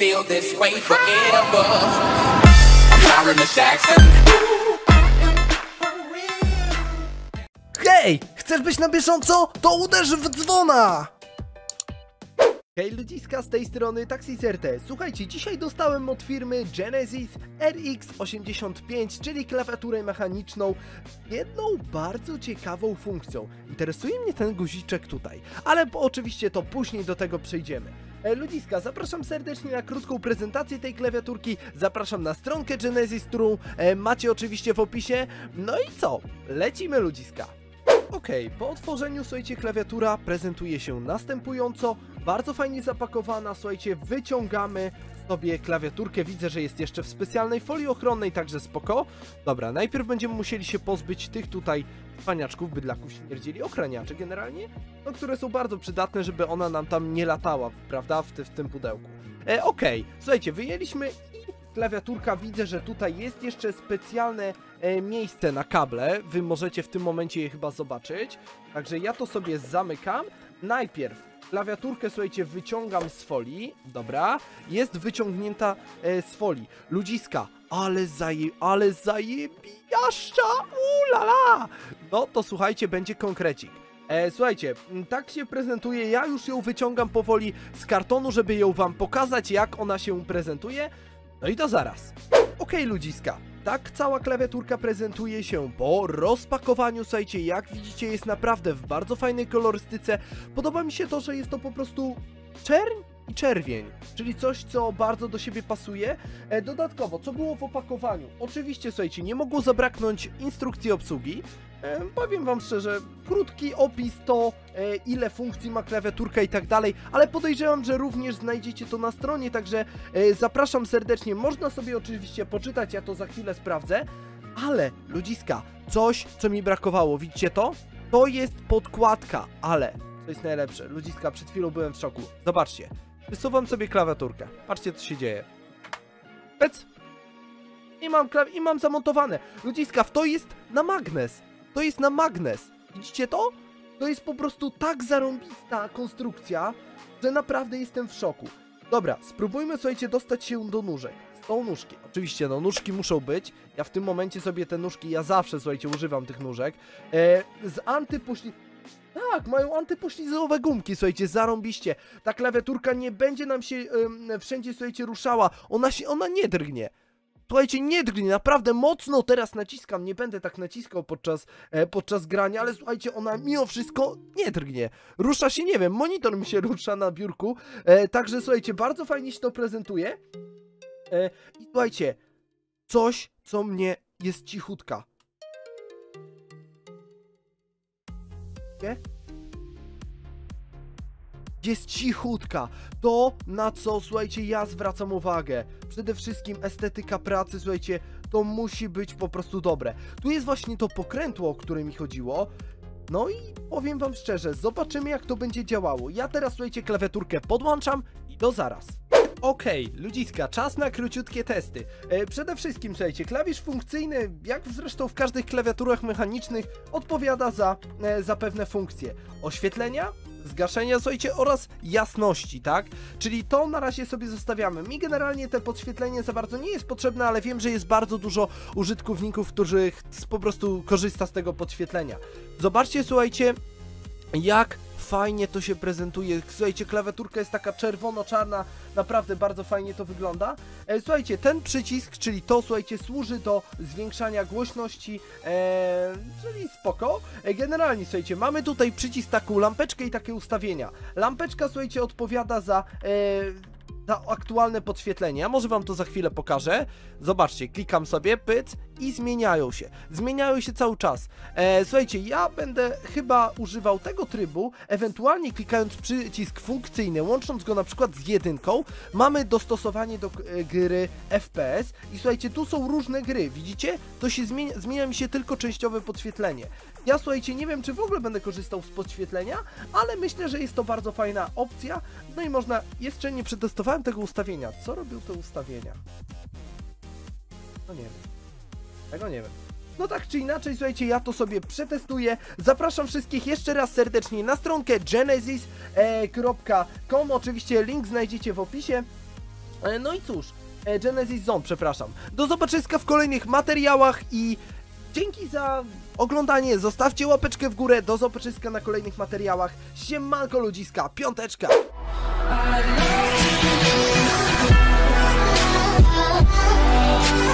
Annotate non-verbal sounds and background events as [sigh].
feel this way forever. I'm Jackson. Hej! Chcesz być na bieżąco? To uderz w dzwona! Hej ludziska, z tej strony Taxiserte. Słuchajcie, dzisiaj dostałem od firmy Genesis RX85, czyli klawiaturę mechaniczną, jedną bardzo ciekawą funkcją. Interesuje mnie ten guziczek tutaj, ale po- oczywiście to później do tego przejdziemy. E, Ludziska, zapraszam serdecznie na krótką prezentację tej klawiaturki, zapraszam na stronkę Genesis, którą e, macie oczywiście w opisie. No i co? Lecimy ludziska. Okej, po otworzeniu, słuchajcie, klawiatura prezentuje się następująco. Bardzo fajnie zapakowana, słuchajcie, wyciągamy sobie klawiaturkę. Widzę, że jest jeszcze w specjalnej folii ochronnej, także spoko. Dobra, najpierw będziemy musieli się pozbyć tych tutaj cwaniaczków, bydlaków śmierdzieli, ochraniaczy generalnie, no, które są bardzo przydatne, żeby ona nam tam nie latała, prawda, w, ty, w tym pudełku. E, Okej, słuchajcie, wyjęliśmy klawiaturka, widzę, że tutaj jest jeszcze specjalne e, miejsce na kable. Wy możecie w tym momencie je chyba zobaczyć. Także ja to sobie zamykam. Najpierw klawiaturkę, słuchajcie, wyciągam z folii. Dobra. Jest wyciągnięta e, z folii. Ludziska, ale zaje... ale zajebijaszcza! Ulala! No to słuchajcie, będzie konkrecik. E, słuchajcie, tak się prezentuje. Ja już ją wyciągam powoli z kartonu, żeby ją wam pokazać, jak ona się prezentuje. No i to zaraz. Okej, ludziska. Tak cała klawiaturka prezentuje się po rozpakowaniu. Słuchajcie, jak widzicie, jest naprawdę w bardzo fajnej kolorystyce. Podoba mi się to, że jest to po prostu czerń i czerwień, czyli coś, co bardzo do siebie pasuje. E, dodatkowo, co było w opakowaniu? Oczywiście, słuchajcie, nie mogło zabraknąć instrukcji obsługi. Powiem wam szczerze, krótki opis to e, ile funkcji ma klawiaturka i tak dalej, ale podejrzewam, że również znajdziecie to na stronie, także e, zapraszam serdecznie. Można sobie oczywiście poczytać, ja to za chwilę sprawdzę, ale ludziska, coś co mi brakowało, widzicie to? To jest podkładka, ale co jest najlepsze, ludziska, przed chwilą byłem w szoku. Zobaczcie, wysuwam sobie klawiaturkę, patrzcie co się dzieje. Pec! I mam, I mam zamontowane. Ludziska, w to jest na magnes. To jest na magnes. Widzicie to? To jest po prostu tak zarąbista konstrukcja, że naprawdę jestem w szoku. Dobra, spróbujmy, słuchajcie, dostać się do nóżek. Są nóżki. Oczywiście, no nóżki muszą być. Ja w tym momencie sobie te nóżki, ja zawsze, słuchajcie, używam tych nóżek. E, z antypośli... Tak, mają antypoślizgowe gumki, słuchajcie, zarąbiście. Ta klawiaturka nie będzie nam się wszędzie, słuchajcie, ruszała. Ona się, ona nie drgnie. Słuchajcie, nie drgnie, naprawdę mocno teraz naciskam, nie będę tak naciskał podczas, e, podczas grania, ale słuchajcie, ona mimo wszystko nie drgnie. Rusza się, nie wiem, monitor mi się [laughs] rusza na biurku, e, także słuchajcie, bardzo fajnie się to prezentuje. E, I słuchajcie, coś, co mnie jest cichutka. Nie? Jest cichutka. To, na co, słuchajcie, ja zwracam uwagę. Przede wszystkim estetyka pracy, słuchajcie, to musi być po prostu dobre. Tu jest właśnie to pokrętło, o które mi chodziło. No i powiem wam szczerze, zobaczymy jak to będzie działało. Ja teraz, słuchajcie, klawiaturkę podłączam i do zaraz. Okej, ludziska, czas na króciutkie testy. E, przede wszystkim, słuchajcie, klawisz funkcyjny, jak zresztą w każdych klawiaturach mechanicznych, odpowiada za, e, za pewne funkcje. Oświetlenia, zgaszenia, słuchajcie, oraz jasności, tak? Czyli to na razie sobie zostawiamy. Mi generalnie te podświetlenie za bardzo nie jest potrzebne, ale wiem, że jest bardzo dużo użytkowników, którzy po prostu korzysta z tego podświetlenia. Zobaczcie, słuchajcie, jak fajnie to się prezentuje. Słuchajcie, klawiaturka jest taka czerwono-czarna, naprawdę bardzo fajnie to wygląda. E, słuchajcie, ten przycisk, czyli to, słuchajcie, służy do zwiększania głośności, e, czyli spoko. E, generalnie, słuchajcie, mamy tutaj przycisk, taką lampeczkę i takie ustawienia. Lampeczka, słuchajcie, odpowiada za... E, za aktualne podświetlenie. Ja może wam to za chwilę pokażę. Zobaczcie, klikam sobie, pyt i zmieniają się. Zmieniają się cały czas. E, słuchajcie, ja będę chyba używał tego trybu, ewentualnie klikając przycisk funkcyjny, łącząc go na przykład z jedynką, mamy dostosowanie do e, gry FPS i słuchajcie, tu są różne gry, widzicie? To się zmienia, zmienia mi się tylko częściowe podświetlenie. Ja słuchajcie, nie wiem czy w ogóle będę korzystał z podświetlenia, ale myślę, że jest to bardzo fajna opcja. No i można, jeszcze nie przetestowałem tego ustawienia. Co robią te ustawienia? No nie wiem. Tego nie wiem. No tak czy inaczej, słuchajcie, ja to sobie przetestuję. Zapraszam wszystkich jeszcze raz serdecznie na stronkę genesis.com. Oczywiście link znajdziecie w opisie. E, No i cóż, e, Genesis Zone, przepraszam. Do zobaczyska w kolejnych materiałach i dzięki za oglądanie. Zostawcie łapeczkę w górę. Do zobaczyska na kolejnych materiałach. Siemanko ludziska, piąteczka. I.